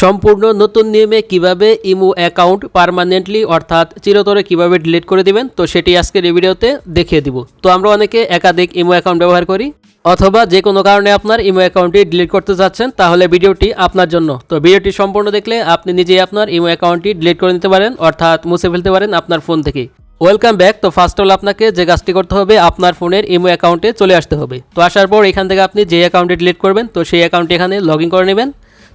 সম্পূর্ণ নতুন নিয়মে কীভাবে ইমো অ্যাকাউন্ট পার্মানেন্টলি অর্থাৎ চিরতরে কীভাবে ডিলিট করে দিবেন, তো সেটি আজকের এই ভিডিওতে দেখিয়ে দিব। তো আমরা অনেকে একাধিক ইমো অ্যাকাউন্ট ব্যবহার করি, অথবা যে কোনো কারণে আপনার ইমো অ্যাকাউন্টটি ডিলিট করতে যাচ্ছেন তাহলে ভিডিওটি আপনার জন্য। তো ভিডিওটি সম্পূর্ণ দেখলে আপনি নিজেই আপনার ইমো অ্যাকাউন্টটি ডিলিট করে নিতে পারেন, অর্থাৎ মুছে ফেলতে পারেন আপনার ফোন থেকে ওয়েলকাম ব্যাক। তো ফার্স্ট অল আপনাকে যে কাজটি করতে হবে, আপনার ফোনের ইমো অ্যাকাউন্টে চলে আসতে হবে। তো আসার পর এখান থেকে আপনি যে অ্যাকাউন্টে ডিলিট করবেন, তো সেই অ্যাকাউন্টটি এখানে লগ করে নেবেন।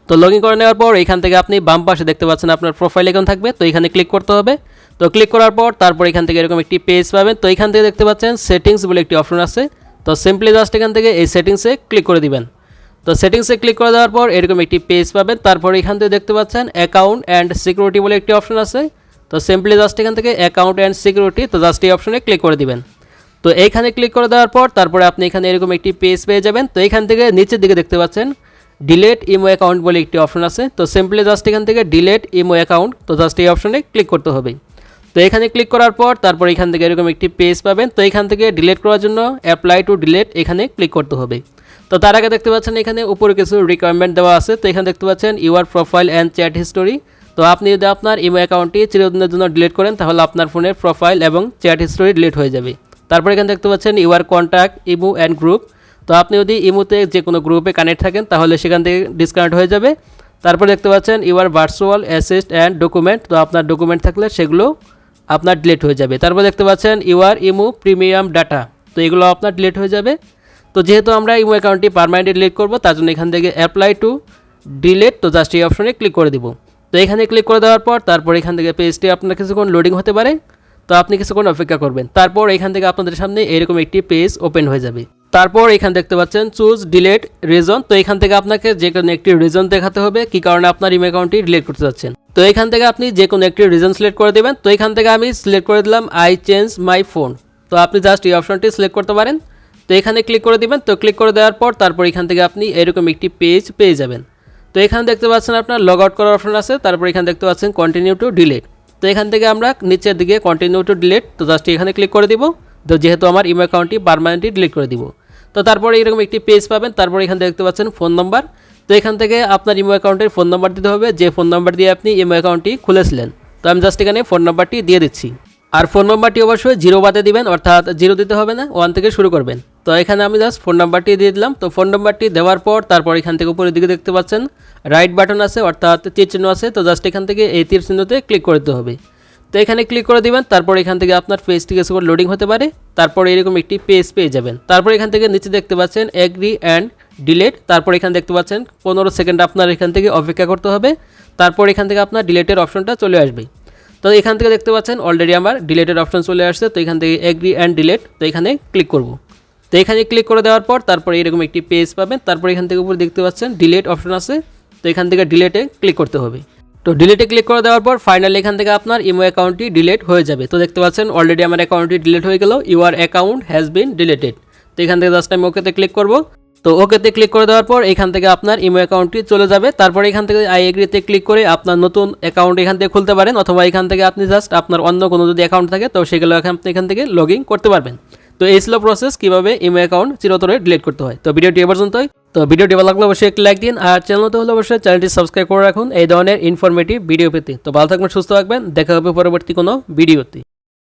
তো লগ ইন করে নেওয়ার পর এখান থেকে আপনি বাম পাশে দেখতে পাচ্ছেন আপনার প্রোফাইল এখন থাকবে, তো এখানে ক্লিক করতে হবে। তো ক্লিক করার পর তারপর এখান থেকে এরকম একটি পেজ পাবেন, তো এখান থেকে দেখতে পাচ্ছেন সেটিংস বলে একটি অপশন আছে। তো সিম্পলি জাস্ট এখান থেকে এই সেটিংসে ক্লিক করে দিবেন। তো সেটিংসে ক্লিক করে দেওয়ার পর এরকম একটি পেজ পাবেন, তারপর এখান থেকে দেখতে পাচ্ছেন অ্যাকাউন্ট অ্যান্ড সিকিউরিটি বলে একটি অপশন আছে। তো সিম্পলি জাস্ট এখান থেকে অ্যাকাউন্ট অ্যান্ড সিকিউরিটি তো জাস্ট এই অপশনে ক্লিক করে দিবেন। তো এইখানে ক্লিক করে দেওয়ার পর তারপরে আপনি এখানে এরকম একটি পেজ পেয়ে যাবেন, তো এখান থেকে নিচের দিকে দেখতে পাচ্ছেন ডিলেট ইমো অ্যাকাউন্ট বলে একটি অপশন আছে। তো সিম্পলি জাস্ট এখান থেকে ডিলেট ইমো অ্যাকাউন্ট তো জাস্ট এই অপশনে ক্লিক করতে হবে। তো এখানে ক্লিক করার পর তারপর এখান থেকে এরকম একটি পেজ পাবেন। তো এখান থেকে ডিলিট করার জন্য অ্যাপ্লাই টু ডিলেট এখানে ক্লিক করতে হবে। তো তার আগে দেখতে পাচ্ছেন এখানে উপরে কিছু রিকোয়ারমেন্ট দেওয়া আছে। তো এখানে দেখতে পাচ্ছেন your profile and chat history তো আপনি যদি আপনার ইমো অ্যাকাউন্টটি চিরদিনের জন্য ডিলিট করেন, তাহলে আপনার ফোনের প্রোফাইল এবং চ্যাট হিস্টোরি ডিলিট হয়ে যাবে। তারপর এখানে দেখতে পাচ্ছেন your contact imo and group তো আপনি যদি ইমোতে যে কোনো গ্রুপে কানেক্ট থাকেন, তাহলে সেখান থেকে ডিসকানেক্ট হয়ে যাবে। তারপর দেখতে পাচ্ছেন your virtual assist and document তো আপনার ডকুমেন্ট থাকলে সেগুলো আপনার ডিলেট হয়ে যাবে। তারপর দেখতে পাচ্ছেন ইউআর ইমো প্রিমিয়াম ডাটা তো এগুলো আপনার ডিলেট হয়ে যাবে। তো যেহেতু আমরা ইমো অ্যাকাউন্টটি পারমানেন্টলি ডিলিট করব, তার জন্য এখান থেকে অ্যাপ্লাই টু ডিলেট তো জাস্ট এই অপশনে ক্লিক করে দিব। তো এখানে ক্লিক করে দেওয়ার পর, তারপর এখান থেকে পেজটি আপনার কিছুক্ষণ লোডিং হতে পারে। তো আপনি কিছুক্ষণ অপেক্ষা করবেন। তারপর এখান থেকে আপনাদের সামনে এরকম একটি পেজ ওপেন হয়ে যাবে। তারপর এখানে দেখতে পাচ্ছেন চুজ ডিলেট রিজন তো এখান থেকে আপনাকে যে কোনো একটি রিজন দেখাতে হবে, কি কারণে আপনার ইমেল অ্যাকাউন্টটি ডিলিট করতে যাচ্ছেন তো এখান থেকে আপনি যে কোনো একটি রিজন সিলেক্ট করে দেবেন। তো এখান থেকে আমি সিলেক্ট করে দিলাম আই চেঞ্জ মাই ফোন তো আপনি জাস্ট এই অপশনটি সিলেক্ট করতে পারেন। তো এখানে ক্লিক করে দিবেন। তো ক্লিক করে দেওয়ার পর তারপর এখান থেকে আপনি এরকম একটি পেজ পেয়ে যাবেন। তো এখানে দেখতে পাচ্ছেন আপনার লগ আউট করার অপশন আছে। তারপর এখানে দেখতে পাচ্ছেন কন্টিনিউ টু ডিলেট তো এখান থেকে আমরা নিচের দিকে কন্টিনিউ টু ডিলেট তো জাস্ট এখানে ক্লিক করে দিব। তো যেহেতু আমার ইমেল অ্যাকাউন্টটি পারমানেন্টলি ডিলিট করে দিব। তো তারপরে এরকম একটি পেজ পাবেন, তারপরে এখানে দেখতে পাচ্ছেন ফোন নাম্বার তো এখান থেকে আপনার ইমো অ্যাকাউন্টের ফোন নাম্বার দিতে হবে, যে ফোন নাম্বার দিয়ে আপনি ইমো অ্যাকাউন্টটি খুলেছিলেন। তো আমি জাস্ট এখানে ফোন নাম্বারটি দিয়ে দিচ্ছি। আর ফোন নাম্বারটি অবশ্যই জিরো বাদে দিবেন, অর্থাৎ জিরো দিতে হবে না ওয়ান থেকে শুরু করবেন। তো এখানে আমি জাস্ট ফোন নাম্বারটি দিয়ে দিলাম। তো ফোন নাম্বারটি দেওয়ার পর তারপর এখান থেকে উপরের দিকে দেখতে পাচ্ছেন রাইট বাটন আছে, অর্থাৎ তীর চিহ্ন আছে। তো জাস্ট এখান থেকে এই তীর চিহ্নতে ক্লিক করতে হবে। তো এখানে ক্লিক করে দিবেন, তারপর এখান থেকে আপনার পেজটি কিছুক্ষণ লোডিং হতে পারে। তারপর এরকম একটি পেজ পেয়ে যাবেন। তারপর এখান থেকে নিচে দেখতে পাচ্ছেন এগ্রি অ্যান্ড ডিলেট তারপর এখানে দেখতে পাচ্ছেন পনেরো সেকেন্ড আপনার এখান থেকে অপেক্ষা করতে হবে। তারপর এখান থেকে আপনার ডিলেটের অপশনটা চলে আসবে। তো এখান থেকে দেখতে পাচ্ছেন অলরেডি আমার ডিলেটের অপশন চলে আসছে। তো এখান থেকে এগ্রি অ্যান্ড ডিলেট তো এখানে ক্লিক করব। তো এখানে ক্লিক করে দেওয়ার পর তারপর এরকম একটি পেজ পাবেন। তারপর এখান থেকে উপরে দেখতে পাচ্ছেন ডিলেট অপশন আছে। তো এখান থেকে ডিলেটে ক্লিক করতে হবে। তো ডিলেটে ক্লিক করে দেওয়ার পর ফাইনালি এখান থেকে আপনার ইমো অ্যাকাউন্টটি ডিলেট হয়ে যাবে। তো দেখতে পাচ্ছেন অলরেডি আমার অ্যাকাউন্টটি ডিলেট হয়ে গেল your account has been deleted তো এখান থেকে জাস্ট আমি ওকেতে ক্লিক করব। তো ওকেতে ক্লিক করে দেওয়ার পর এখান থেকে আপনার ইমো অ্যাকাউন্টটি চলে যাবে। তারপর এখান থেকে আই এগ্রিতে ক্লিক করে আপনার নতুন অ্যাকাউন্ট এখান থেকে খুলতে পারেন, অথবা এখান থেকে আপনি জাস্ট আপনার অন্য কোনো যদি অ্যাকাউন্ট থাকে, তো সেগুলো আপনি এখান থেকে লগ করতে পারবেন। তো এই ছিল প্রসেস কীভাবে ইমো অ্যাকাউন্ট চিরতরে ডিলিট করতে হয়। তো ভিডিওটি এ পর্যন্তই। তো ভিডিওটি ভালো লাগলে অবশ্যই একটি লাইক দিন, আর চ্যানেল তো হলে অবশ্যই চ্যানেলটি সাবস্ক্রাইব করে রাখুন। এই ধরনের ইনফরমেটিভ ভিডিও পেতে। তো ভালো থাকবেন, সুস্থ থাকবেন। দেখা হবে পরবর্তী কোনো ভিডিওতে